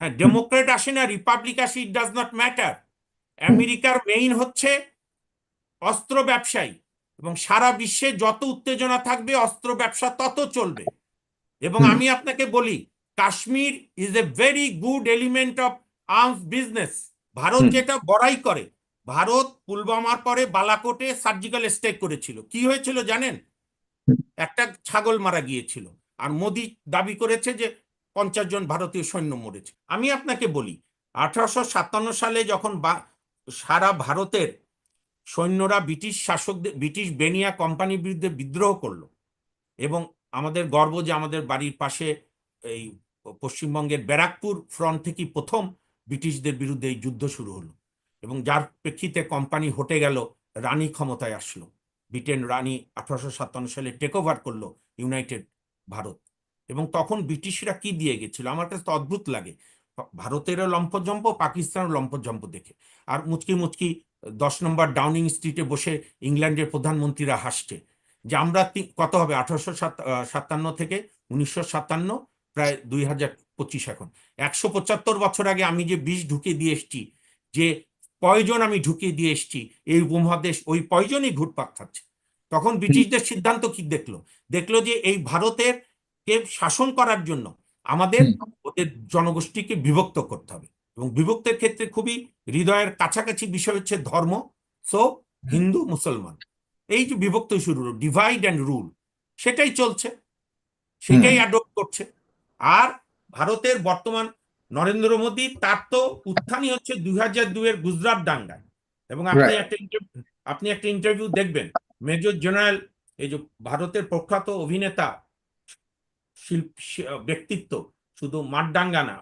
হ্যাঁ ডেমোক্রেট আসে না রিপাবলিক আসে ইট ডাজ নট ম্যাটার আমেরিকার মেইন হচ্ছে অস্ত্র ব্যবসায়ী এবং সারা বিশ্বে যত উত্তেজনা থাকবে অস্ত্র ব্যবসা তত চলবে। এবং আমি আপনাকে বলি Kashmir is a very good element of arms business Bharat যেটা বড়াই করে ভারত পুলবামার পরে বালাকোটে সার্জিক্যাল স্ট্রাইক করেছিল। কি হয়েছিল জানেন? একটা ছাগল মারা গিয়েছিল। আর মোদি দাবি করেছে যে পঞ্চাশ জন ভারতীয় সৈন্য মরেছে। আমি আপনাকে বলি, আঠারোশো সাতান্ন সালে যখন সারা ভারতের সৈন্যরা ব্রিটিশ শাসকদের, ব্রিটিশ বেনিয়া কোম্পানির বিরুদ্ধে বিদ্রোহ করল এবং আমাদের গর্ব যে আমাদের বাড়ির পাশে এই পশ্চিমবঙ্গের ব্যারাকপুর ফ্রন্ট থেকে প্রথম ব্রিটিশদের বিরুদ্ধে এই যুদ্ধ শুরু হলো এবং যার প্রেক্ষিতে কোম্পানি হটে গেল, রানী ক্ষমতায় আসলো। ব্রিটেন রানী আঠারোশো সাতান্ন সালে টেক ওভার করল ইউনাইটেড ভারত। এবং তখন ব্রিটিশরা কি দিয়ে গেছিল? আমার কাছে তো অদ্ভুত লাগে। ভারতেরও লম্পজম্প পাকিস্তানের লম্পজম্প দেখে। আর মুচকি মুচকি দশ নম্বর ডাউনিং স্ট্রিটে বসে ইংল্যান্ডের প্রধানমন্ত্রীরা হাসছে যে আমরা কত হবে? আঠারোশো সাতান্ন থেকে উনিশশো সাতান্ন, প্রায় দুই হাজার পঁচিশ এখন। একশো পঁচাত্তর বছর আগে আমি যে বিষ ঢুকিয়ে দিয়ে এসছি, যে পয়জন আমি ঢুকিয়ে দিয়ে এসছি, এই উপমহাদেশ ওই পয়জনই ঘুরপাক খাচ্ছে। তখন ব্রিটিশদের সিদ্ধান্ত কি দেখল? দেখল যে এই ভারতের কে শাসন করার জন্য আমাদের ওদের জনগোষ্ঠীকে বিভক্ত করতে হবে। এবং বিভক্তের ক্ষেত্রে খুবই হৃদয়ের কাছাকাছি বিষয় হচ্ছে ধর্ম সো হিন্দু মুসলমান। এই যে বিভক্ত শুরু ডিভাইড অ্যান্ড রুল সেটাই চলছে সেটাই অ্যাডপ্ট করছে। আর ভারতের বর্তমান নরেন্দ্র মোদী তার তো উত্থানই হচ্ছে দুই হাজার দুইয়ের গুজরাট দাঙ্গায়। এবং আপনি একটা আপনি একটা ইন্টারভিউ দেখবেন মেজর জেনারেল এই যে ভারতের প্রখ্যাত অভিনেতা শিল্প ব্যক্তিত্ব শুধু মাঠডাঙ্গা না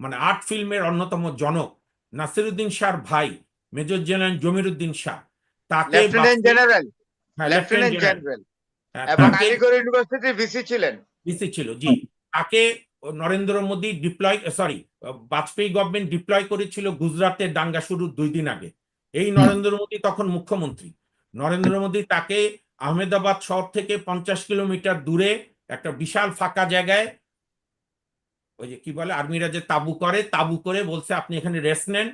মানে আর্ট ফিল্মের অন্যতম জনক নাসিরুদ্দিন শাহর ভাই মেজর জেনারেল জমিরুদ্দিন শাহ। তাকে জেনারেল হ্যাঁ, লেফটেন্যান্ট লেফটেন্যান্ট জেনারেল হ্যাঁ, এবং আলিগড় ইউনিভার্সিটির ভিসি ছিলেন। ভিসি ছিল জি। তাকে Narendra Modi deploy sorry Vajpayee government deploy করেছিল গুজরাটের দাঙ্গা শুরুর দুই দিন আগে। এই নরেন্দ্র মোদী তখন মুখ্যমন্ত্রী। নরেন্দ্র মোদী তাকে আহমেদাবাদ শহর থেকে পঞ্চাশ কিলোমিটার দূরে একটা বিশাল ফাঁকা জায়গায় ওই যে কি বলে আর্মিরা যে তাবু করে তাবু করে বলছে আপনি এখানে রেস্ট নেন।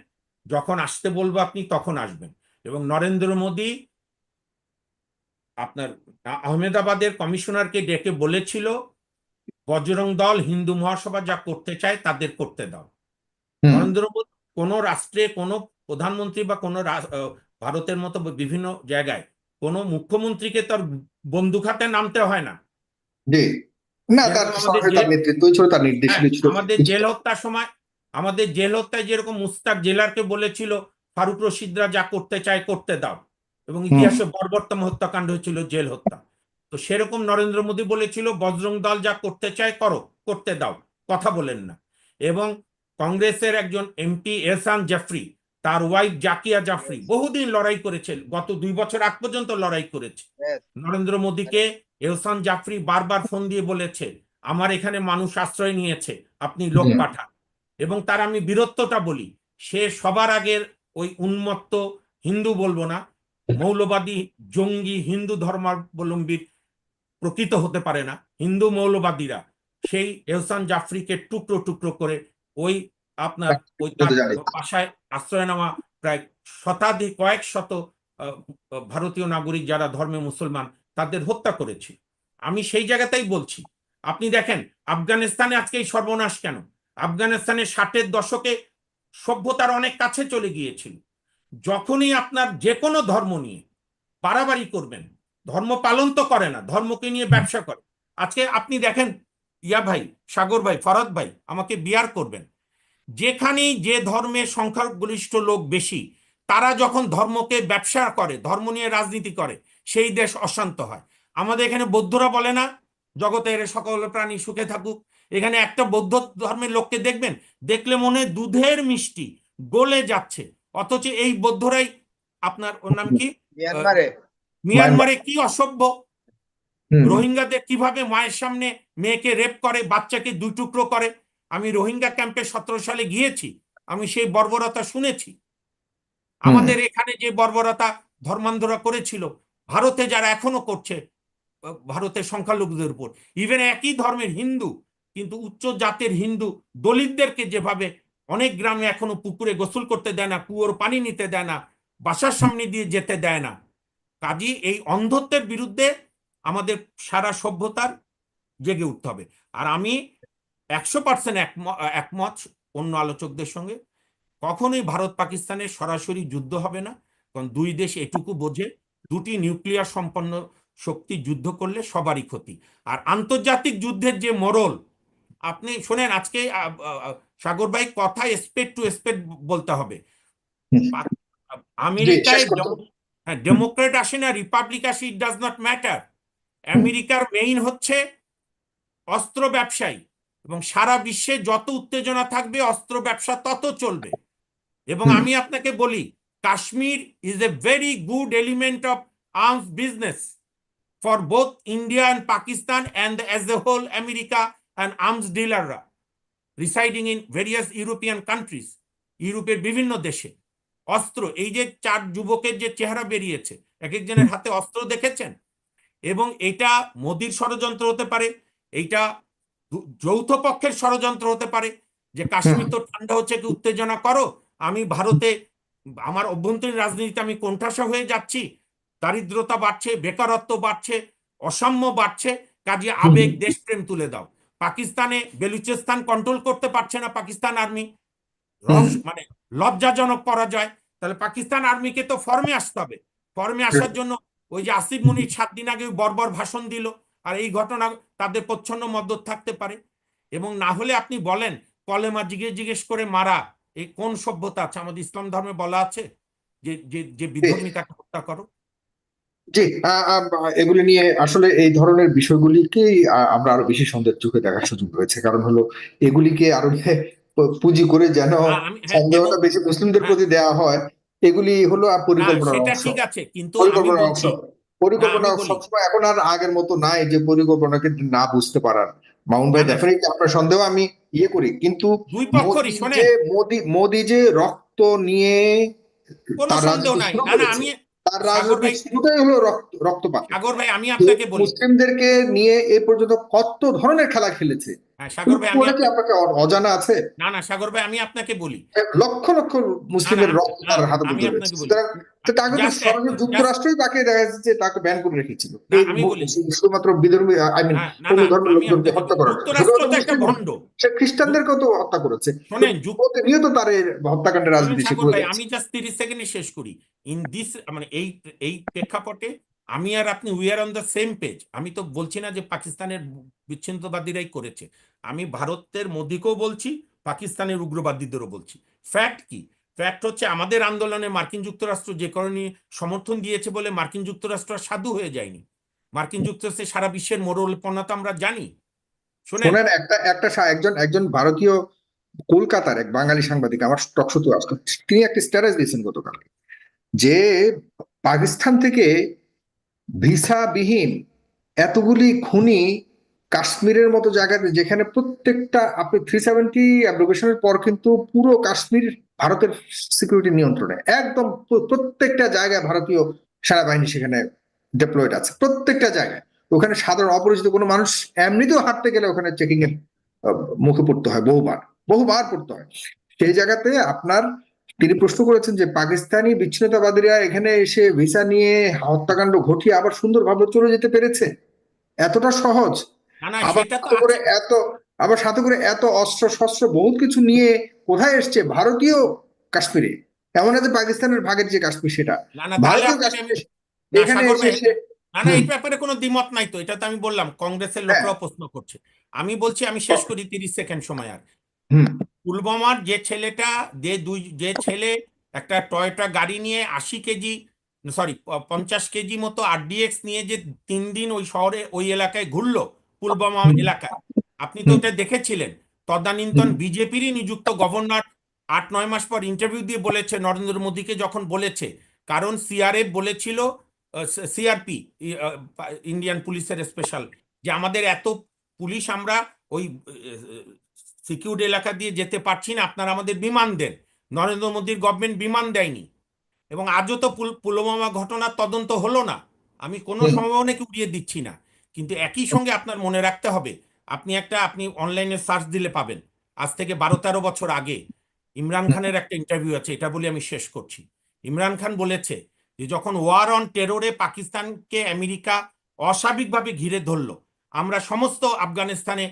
যখন আসতে বলব আপনি তখন আসবেন। এবং নরেন্দ্র মোদী আপনার আহমেদাবাদের কমিশনারকে ডেকে বলেছিল বজরং দল হিন্দু মহাসভা যা করতে চায় তাদের করতে দাও। নরেন্দ্র মোদী কোনো রাষ্ট্রে কোনো প্রধানমন্ত্রী বা কোনো ভারতের মতো বিভিন্ন জায়গায় কোনো মুখ্যমন্ত্রীকে তার বন্দুক হাতে নামতে হয় না। জি। না তার যে- ছিল তার নির্দেশ হ্যাঁ, ছিল আমাদের জেল হত্যার সময় আমাদের জেল হত্যায় যেরকম মুস্তাক জেলারকে বলেছিল ফারুক রশিদরা যা করতে চায় করতে দাও। এবং ইতিহাসে বর্বরতম হত্যাকাণ্ড হয়েছিল জেল হত্যা। তো সেরকম নরেন্দ্র মোদী বলেছিল বজরং দল যা করতে চায় করো করতে দাও। কথা বলেন না। এবং কংগ্রেসের একজন এমপি এহসান জাফরি তার ওয়াইফ জাকিয়া জাফরি বহুদিন লড়াই করেছে। গত দুই বছর আগ পর্যন্ত লড়াই করেছে। নরেন্দ্র মোদীকে এহসান জাফরি বারবার ফোন দিয়ে বলেছে আমার এখানে মানুষ আশ্রয় নিয়েছে আপনি লোক পাঠান। এবং তার আমি বীরত্বটা বলি সে সবার আগের ওই উন্মত্ত হিন্দু বলব না মৌলবাদী জঙ্গি হিন্দু ধর্মাবলম্বীর প্রকৃত হতে পারে না হিন্দু মৌলবাদীরা। সেই এহসান জাফরিকে টুকরো টুকরো করে ওই আপনার ওই। বাসায় আশ্রয় নেওয়া প্রায় শতাধিক কয়েক শত ভারতীয় নাগরিক যারা ধর্মে মুসলমান তাদের হত্যা করেছে। আমি সেই জায়গাতেই বলছি, আপনি দেখেন আফগানিস্তানে আজকে এই সর্বনাশ কেন? আফগানিস্তানে ষাটের দশকে সভ্যতার অনেক কাছে চলে গিয়েছিল। যখনই আপনার যে কোনো ধর্ম নিয়ে বাড়াবাড়ি করবেন, ধর্ম পালন তো করে না, ধর্মকে নিয়ে ব্যবসা করে। আজকে আপনি দেখেন, ইয়া ভাই, সাগর ভাই, ফরদ ভাই, আমাকে বিয়ার করবেন। যেখানেই যে ধর্মের সংখ্যাগরিষ্ঠ লোক বেশি, তারা যখন ধর্মকে ব্যবসা করে, ধর্ম নিয়ে রাজনীতি করে সেই দেশ অশান্ত হয়। আমাদের এখানে বৌদ্ধরা বলে না জগতের সকল প্রাণী সুখে থাকুক। এখানে একটা বৌদ্ধ ধর্মের লোককে দেখবেন দেখলে মনে হয় দুধের মিষ্টি গলে যাচ্ছে। অথচ এই বৌদ্ধরাই আপনার ওর নাম কি? মিয়ানমারে। মিয়ানমারে কি অসভ্য। রোহিঙ্গাদের কীভাবে মায়ের সামনে মেয়েকে রেপ করে বাচ্চাকে দুই টুকরো করে? আমি রোহিঙ্গা ক্যাম্পে সতেরো সালে গিয়েছি আমি সেই বর্বরতা শুনেছি। আমাদের এখানে যে বর্বরতা ধর্মান্ধরা করেছিল ভারতে যারা এখনও করছে, ভারতের সংখ্যালঘুদের উপর ইভেন একই ধর্মের হিন্দু, কিন্তু উচ্চ জাতের হিন্দু দলিতদেরকে যেভাবে অনেক গ্রামে এখনও পুকুরে গোসল করতে দেয় না, কুয়োর পানি নিতে দেয় না, বাসার সামনে দিয়ে যেতে দেয় না, কাজী এই অন্ধত্বের বিরুদ্ধে আমাদের সারা সভ্যতার জেগে উঠতে হবে। আর আমি একশো পার্সেন্ট একমত অন্য আলোচকদের সঙ্গে, কখনোই ভারত পাকিস্তানের সরাসরি যুদ্ধ হবে না, কারণ দুই দেশ এটুকু বোঝে। দুটি নিউক্লিয়ার সম্পন্ন শক্তি যুদ্ধ করলে সবারই ক্ষতি। আর আন্তর্জাতিক যুদ্ধের যে মোরল আপনি শোনেন আজকে সাগর ভাই কথা স্পেড টু স্পেড বলতে হবে। আমেরিকায় হ্যাঁ ডেমোক্রেট আসে না রিপাবলিক আসে ইট ডাজ নট ম্যাটার আমেরিকার মেইন হচ্ছে অস্ত্র ব্যবসায়ী। এবং সারা বিশ্বে যত উত্তেজনা থাকবে অস্ত্র ব্যবসা তত চলবে। এবং আমি আপনাকে বলি Kashmir is a very good element of arms business for both India and Pakistan and as a whole America and arms ডিলাররা residing in various European countries ইউরোপের বিভিন্ন দেশে। অস্ত্র, এই যে চার যুবকের যে চেহারা বেরিয়েছে এক একজনের হাতে অস্ত্র দেখেছেন? এবং এটা মোদির ষড়যন্ত্র হতে পারে, এইটা যৌথ পক্ষের ষড়যন্ত্র হতে পারে, যে কাশ্মীর তো ঠান্ডা হচ্ছে, কি উত্তেজনা করো? আমি ভারতে আমার অভ্যন্তরীণ রাজনীতিতে আমি কোণঠাসা হয়ে যাচ্ছি। দারিদ্রতা বাড়ছে বেকারত্ব বাড়ছে অসাম্য বাড়ছে। কাজে আবেগ দেশপ্রেম তুলে দাও। পাকিস্তানে বেলুচিস্তান কন্ট্রোল করতে পারছে না পাকিস্তান আর্মি মানে লজ্জাজনক পরাজয়। তাহলে পাকিস্তান আর্মিকে তো ফর্মে আসতে হবে। ফর্মে আসার জন্য ওই যে আসিফ মুনির সাত দিন আগে বর্বর ভাষণ দিল। আর এই ঘটনা তাদের প্রচ্ছন্ন মদত থাকতে পারে। এবং না হলে আপনি বলেন কলেমা জিজ্ঞেস জিজ্ঞেস করে মারা। এই কোন সভ্যতা আছে? আমাদের ইসলাম ধর্মে বলা আছে যে যে যে বিধর্মী তাকে হত্যা করো? জি এগুলি নিয়ে আসলে এই ধরনের বিষয়গুলিকেই আমরা আরও বেশি সন্দেহের চোখে দেখার সুযোগ রয়েছে। কারণ হলো এগুলিকে আরও পুঁজি করে যেন হ্যাঁ, সন্দেহটা বেশি মুসলিমদের হ্যাঁ। প্রতি দেওয়া হয় এগুলি হলো আর না, পরিকল্পনার অংশ। ঠিক আছে কিন্তু আমি পরিকল্পনার অংশ। পরিকল্পনা না, আমি বলি। সবসময় এখন আর আগের মতো নাই যে পরিকল্পনাকে না বুঝতে পারার। মামুন ভাই। ডেফিনেটলি আপনার সন্দেহ আমি ইয়ে করি কিন্তু দুই পক্ষরই মোদি যে মোদি মোদি যে রক্ত নিয়ে কোনো সন্দেহ নাই। না না আমি তার রাজনৈতিক শুরুটাই হলো রক্ত রক্তপাত। সাগর ভাই আমি আপনাকে বলি মুসলিমদেরকে নিয়ে এ পর্যন্ত কত ধরনের খেলা খেলেছে? সাগর ভাই আমি আপনাকে- অজানা আছে? না না সাগর ভাই আমি আপনাকে বলি। লক্ষ লক্ষ মুসলিমের রক্ত তার হাতে আমি আপনাকে বলি। তাকে তো যুক্তরাষ্ট্রই তাকে দেখা যাচ্ছে যে তাকে ব্যান করে রেখেছিল। আমি বলি। শুধুমাত্র বিধর্মী আই মিন হ্যাঁ, না ধর্মের লোকজনকে হত্যা। করার যুক্তরাষ্ট্র তো একটা ভণ্ড। সে খ্রিস্টানদেরকেও তো হত্যা করেছে। শোনেন যুক- প্রতিনিয়ত তার হত্যাকাণ্ডের রাজনীতি সে করে আমি জাস্ট তিরিশ সেকেন্ডে শেষ করি। ইন দিস মানে এই এই প্রেক্ষাপটে আমি আর আপনি we are on the same page আমি তো বলছি না যে পাকিস্তানের বিচ্ছিন্নতাবাদীরাই করেছে। আমি ভারতের মোদিকেও বলছি, পাকিস্তানের উগ্রবাদীদেরও বলছি। ফ্যাক্ট কি? ফ্যাক্ট হচ্ছে আমাদের আন্দোলনে মার্কিন যুক্তরাষ্ট্র যে কারণে সমর্থন দিয়েছে বলে মার্কিন যুক্তরাষ্ট্র সাধু হয়ে যায়নি। মার্কিন যুক্তরাষ্ট্রে সারা বিশ্বের মোড়লপনা তো আমরা জানি। শোনেন। একটা একটা একজন একজন ভারতীয় কলকাতার এক বাঙালি সাংবাদিক আমার টকশোতে আসতো। তিনি একটা স্ট্যাটাস দিয়েছেন গতকাল, যে পাকিস্তান থেকে ভিসাবিহীন এতগুলি খুনি কাশ্মীরের মতো জায়গাতে যেখানে প্রত্যেকটা আপনি থ্রি সেভেন্টি অ্যাব্রিগেশনের পর কিন্তু পুরো কাশ্মীর ভারতের সিকিউরিটি নিয়ন্ত্রণে। একদম প্রত্যেকটা জায়গায় ভারতীয় সেনাবাহিনী সেখানে ডেপ্লয়েড আছে, প্রত্যেকটা জায়গায়। ওখানে সাধারণ অপরিচিত কোনো মানুষ এমনিতেও হাঁটতে গেলে ওখানে চেকিং এর মুখে পড়তে হয়, বহুবার বহুবার পড়তে হয়। সেই জায়গাতে আপনার তিনি প্রশ্ন করেছেন যে পাকিস্তানি বিচ্ছিন্নতাবাদীরা এখানে এসে ভিসা নিয়ে হত্যাকাণ্ড ঘটিয়ে আবার সুন্দরভাবে চলে যেতে পেরেছে? এতটা সহজ। আছে। এত আবার সাথে করে এত অস্ত্র শস্ত্র বহুত কিছু নিয়ে কোথায় এসছে? ভারতীয় কাশ্মীরে। এমন যে পাকিস্তানের ভাগের যে কাশ্মীর সেটা। ভারতীয় কাশ্মীর আমি- এখানে এসে না না এই ব্যাপারে কোনো দ্বিমত নাই তো এটা তো আমি বললাম কংগ্রেসের হ্যাঁ। লোকরাও প্রশ্ন করছে। আমি বলছি আমি শেষ করি তিরিশ সেকেন্ড সময় আর। হুম। পুলওয়ামার যে ছেলেটা যে দুই যে ছেলে একটা টয়োটা গাড়ি নিয়ে আশি কেজি সরি পঞ্চাশ কেজি মতো আরডিএক্স নিয়ে যে তিন দিন ওই শহরে ওই এলাকায় ঘুরলো হুম। এলাকায়। আপনি তো ওটা দেখেছিলেন। তদানীন্তন বিজেপিরই নিযুক্ত গভর্নর আট নয় মাস পর ইন্টারভিউ দিয়ে বলেছে নরেন্দ্র মোদীকে যখন বলেছে কারণ সিআরএফ বলেছিল সিআরপি ইন্ডিয়ান পুলিশের স্পেশাল যে আমাদের এত পুলিশ আমরা ওই সিকিউর এলাকা দিয়ে যেতে পারছি না আপনারা আমাদের বিমান দেন। নরেন্দ্র মোদীর গভর্নমেন্ট বিমান দেয়নি। এবং আজও তো পুল- পুলওয়ামা ঘটনার তদন্ত হলো না। আমি কোনো সম্ভাবনাকে উড়িয়ে দিচ্ছি না। কিন্তু একই সঙ্গে আপনার মনে রাখতে হবে আপনি একটা আপনি অনলাইনে সার্চ দিলে পাবেন। আজ থেকে বারো তেরো বছর আগে ইমরান খানের একটা ইন্টারভিউ আছে এটা বলে আমি শেষ করছি। ইমরান খান বলেছে যে যখন ওয়ার অন টেরোরে পাকিস্তানকে আমেরিকা অস্বাভাবিকভাবে ঘিরে ধরলো আমরা সমস্ত আফগানিস্তানে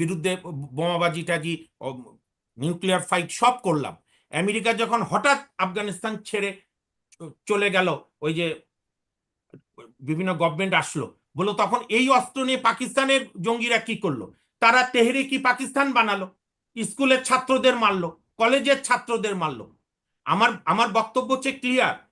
বিরুদ্ধে বোমাবাজি টাজি নিউক্লিয়ার ফাইট সব করলাম। আমেরিকা যখন হঠাৎ আফগানিস্তান ছেড়ে চলে গেল ওই যে বিভিন্ন গভর্নমেন্ট আসলো বলো তখন এই অস্ত্র নিয়ে পাকিস্তানের জঙ্গিরা কি করল? তারা তেহরে কি পাকিস্তান বানালো, স্কুলের ছাত্রদের মারলো, কলেজের ছাত্রদের মারলো। আমার আমার বক্তব্য হচ্ছে ক্লিয়ার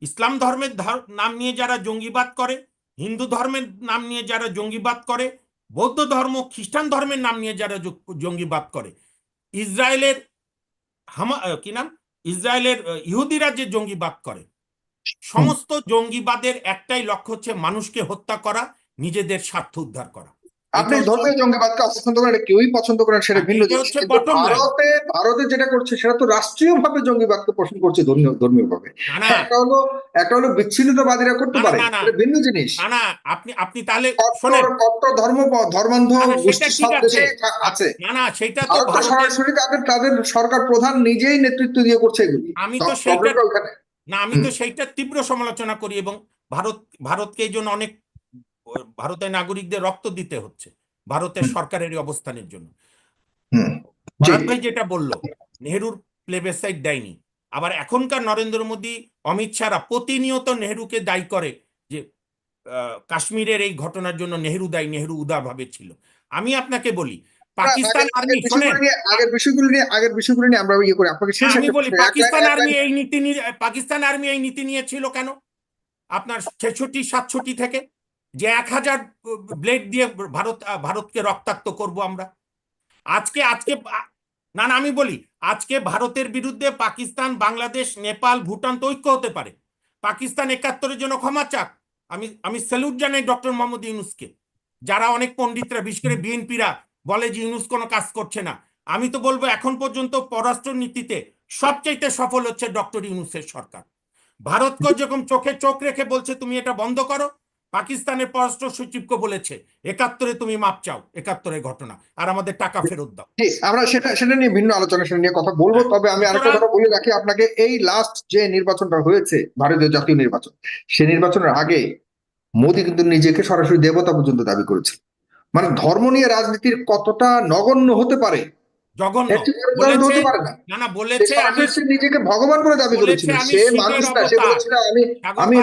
ইসলাম ধর্মের ধর- নাম নিয়ে যারা জঙ্গিবাদ করে, হিন্দু ধর্মের নাম নিয়ে যারা জঙ্গিবাদ করে, বৌদ্ধ ধর্ম, খ্রিস্টান ধর্মের নাম নিয়ে যারা জঙ্গিবাদ করে, ইসরায়েলের হামা, কি নাম? ইসরায়েলের ইহুদিরা যে জঙ্গিবাদ করে সমস্ত জঙ্গিবাদের একটাই লক্ষ্য হচ্ছে মানুষকে হত্যা করা নিজেদের স্বার্থ উদ্ধার করা। আপনি ধর্মীয় জঙ্গিবাদকে অপছন্দ করেন কেউই পছন্দ করেন সেটা হ্যাঁ, ভিন্ন জিনিস। ভারতে ভারতে যেটা করছে সেটা তো রাষ্ট্রীয় ভাবে জঙ্গিবাদকে পোষণ করছে ধর্মীয় ভাবে একটা হলো একটা হলো বিচ্ছিন্নতাবাদীরা করতে পারে। ভিন্ন জিনিস। না না আপনি আপনি তাহলে শোনেন। কট্টর কট্টর ধর্ম ধর্মান্ধ সেটা আছে। না না সেটা তো সরাসরি তাদের তাদের সরকার প্রধান নিজেই নেতৃত্ব দিয়ে করছে এগুলি। আমি তো ওখানে। না আমি তো সেইটা তীব্র সমালোচনা করি এবং ভারত ভারতকে এই জন্য অনেক ভারতের নাগরিকদের রক্ত দিতে হচ্ছে ভারতের সরকারের অবস্থানের জন্য। ভরত ভাই যেটা বলল নেহরুর প্লেবেসাইড দেয়নি আবার এখনকার নরেন্দ্র মোদী অমিত শাহরা প্রতিনিয়ত নেহরুকে দায়ী করে যে আহ, কাশ্মীরের এই ঘটনার জন্য নেহরু দায়ী নেহরু উদারভাবে ছিল। আমি আপনাকে বলি পাকিস্তান আর্মি আগের বিষয়গুলো নিয়ে আগের বিষয়গুলো নিয়ে আগের বিষয়গুলো নিয়ে আমরা ইয়ে করি আপনাকে শেষ আমি বলি পাকিস্তান আর্মি এই নীতি নিয়ে পাকিস্তান আর্মি এই নীতি নিয়েছিল কেন? আপনার ছেষট্টি সাতষট্টি থেকে যে এক হাজার ব্লেড দিয়ে ভারত ভারতকে রক্তাক্ত করব আমরা। আজকে আজকে না না আমি বলি আজকে ভারতের বিরুদ্ধে পাকিস্তান বাংলাদেশ নেপাল ভুটান তো ঐক্য হতে পারে। পাকিস্তান একাত্তরের জন্য ক্ষমা চাক। আমি আমি স্যালুট জানাই ডক্টর মোহাম্মদ ইউনুসকে। যারা অনেক পণ্ডিতরা বিশেষ করে বিএনপিরা বলে যে ইউনুস কোনো কাজ করছে না। আমি তো বলব এখন পর্যন্ত পররাষ্ট্র নীতিতে সবচাইতে সফল হচ্ছে ডক্টর ইউনুসের সরকার। ভারতকে যেরকম চোখে চোখ রেখে বলছে তুমি এটা বন্ধ করো। পাকিস্তানের পররাষ্ট্র সচিবকে বলেছে একাত্তরে তুমি মাপ চাও একাত্তরের ঘটনা আর আমাদের টাকা ফেরত দাও। আমরা সেটা সেটা নিয়ে ভিন্ন আলোচনা সেটা নিয়ে কথা বলব তবে আমি আরেকটা কথা বলে রাখি আপনাকে এই লাস্ট যে নির্বাচনটা হয়েছে ভারতীয় জাতীয় নির্বাচন সেই নির্বাচনের আগে মোদী কিন্তু নিজেকে সরাসরি দেবতা পর্যন্ত দাবি করেছে মানে ধর্ম নিয়ে রাজনীতির কতটা নগণ্য হতে পারে? নিজেকে ভগবান বলে দাবি করেছিল। আমি সে মানুষ না সে বলেছিল আমি আমি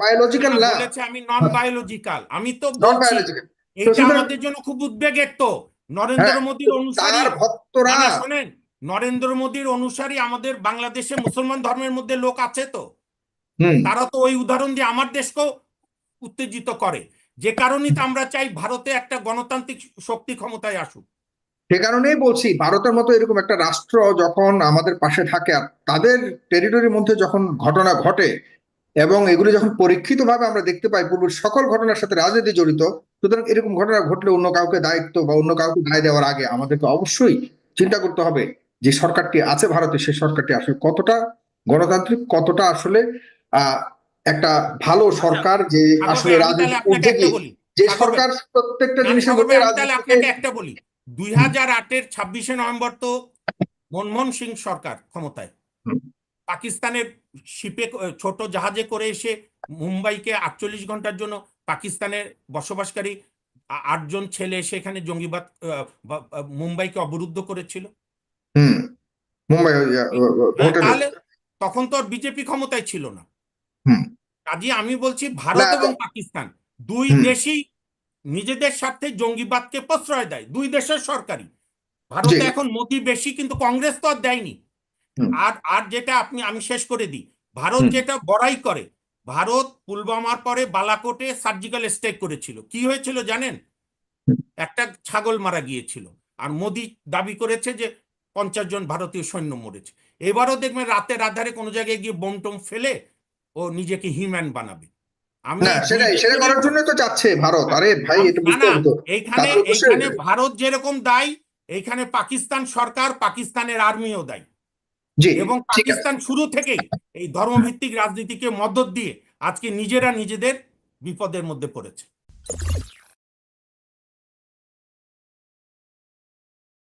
বায়োলজিক্যাল না, না। আমি নন বায়োলজিক্যাল আমি তো নন বায়োলজিক্যাল এটা আমাদের জন্য খুব উদ্বেগের তো। নরেন্দ্র হ্যাঁ, মোদীর অনুসারী ভক্তরা শোনেন। নরেন্দ্র মোদীর অনুসারী আমাদের বাংলাদেশে মুসলমান ধর্মের মধ্যে লোক আছে তো। তারা তো ওই উদাহরণ দিয়ে আমার দেশকেও উত্তেজিত করে। যে কারণেই তো আমরা চাই ভারতে একটা গণতান্ত্রিক শক্তি ক্ষমতায় আসুক। সে কারণেই বলছি, ভারতের মতো এরকম একটা রাষ্ট্র যখন আমাদের পাশে থাকে আর তাদের টেরিটরির মধ্যে যখন ঘটনা ঘটে এবং এগুলি যখন পরীক্ষিত ভাবে আমরা দেখতে পাই, পূর্বের সকল ঘটনার সাথে রাজনীতি জড়িত, সুতরাং এরকম ঘটনা ঘটলে অন্য কাউকে দায়িত্ব বা অন্য কাউকে দায় দেওয়ার আগে আমাদেরকে অবশ্যই চিন্তা করতে হবে যে সরকারটি আছে ভারতে, সেই সরকারটি আসলে কতটা গণতান্ত্রিক, কতটা আসলে, আহ একটা ভালো সরকার যে আসলে ভাই, আমি রাজনীতি আপনাকে একটা উদ্যোগী বলি। যে সরকার প্রত্যেকটা জিনিসের মধ্যে রাজনীতিকে আপনাকে একটা বলি। দুই হাজার আটের ছাব্বিশে নভেম্বর তো মনমোহন সিং সরকার ক্ষমতায়। পাকিস্তানের শিপে ছোট জাহাজে করে এসে মুম্বাইকে আটচল্লিশ ঘণ্টার জন্য পাকিস্তানের বসবাসকারী আটজন ছেলে এসে এখানে জঙ্গিবাদ মুম্বাইকে অবরুদ্ধ করেছিল। হ্যাঁ, তাহলে তখন তো আর বিজেপি ক্ষমতায় ছিল না। কাজে আমি বলছি ভারত এবং পাকিস্তান দুই দেশই নিজেদের স্বার্থে জঙ্গিবাদকে প্রশ্রয় দেয় দুই দেশের সরকারি ভারতে এখন মোদি বেশি কিন্তু কংগ্রেস তো আর দেয়নি। আর আর যেটা আপনি আমি শেষ করে দিই। ভারত যেটা বড়াই করে ভারত পুলবামার পরে বালাকোটে সার্জিক্যাল স্ট্রাইক করেছিল। কি হয়েছিল জানেন? একটা ছাগল মারা গিয়েছিল। আর মোদি দাবি করেছে যে পঞ্চাশ জন ভারতীয় সৈন্য মরেছে। এবারও দেখবেন রাতের আধারে কোনো জায়গায় গিয়ে বোম টোম ফেলে ও নিজেকে হিউম্যান বানাবে। আমি সেটাই সেটা করার জন্য তো চাচ্ছে ভারত। আরে ভাই এটা বুঝতে হবে এইখানে এইখানে ভারত যেরকম দায়ী এইখানে পাকিস্তান সরকার পাকিস্তানের আর্মিও দায়ী। এবং পাকিস্তান শুরু থেকেই এই ধর্মভিত্তিক রাজনীতিকে মদত দিয়ে আজকে নিজেরা নিজেদের বিপদের মধ্যে পড়েছে।